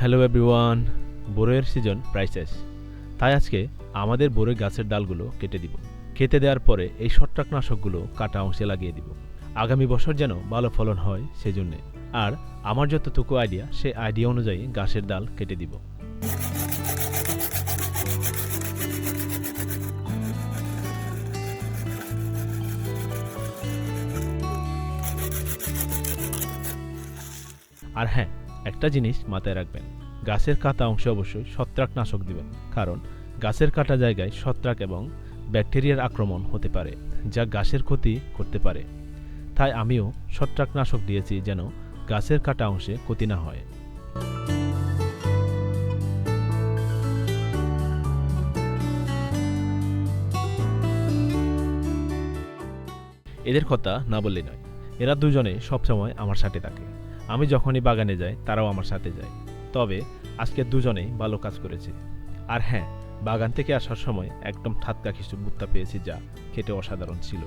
Hello everyone, বোরের season প্রায় শেষ। তাই আজকে আমাদের বোরের গাছের ডালগুলো কেটে দিব। কেটে দেওয়ার পরে এই ছত্রাকনাশকগুলো কাটা অংশে লাগিয়ে দিব। আগামী বছর যেন ভালো ফলন হয় সেজন্যে। আর আমার যতটুকু আইডিয়া সে আইডিয়া অনুযায়ী গাছের ডাল কেটে দিব। আর হ্যাঁ একটা জিনিস মাথায় রাখবেন, গাছের কাটা অংশে অবশ্যই ছত্রাকনাশক দিবেন, কারণ গাছের কাটা জায়গায় ছত্রাক এবং ব্যাকটেরিয়ার আক্রমণ হতে পারে, যা গাছের ক্ষতি করতে পারে। তাই আমিও ছত্রাকনাশক দিয়েছি যেন গাছের কাটা অংশে ক্ষতি না হয়। এদের কথা না বললেই নয়, এরা দুজনে সবসময় আমার সাথে থাকে। আমি যখনই বাগানে যাই, তারাও আমার সাথে যায়। তবে আজকে দুজনেই ভালো কাজ করেছে। আর হ্যাঁ বাগান থেকে আসার সময় একদম ঠাতকা কিছু ভুট্টা পেয়েছি যা খেতে অসাধারণ ছিল।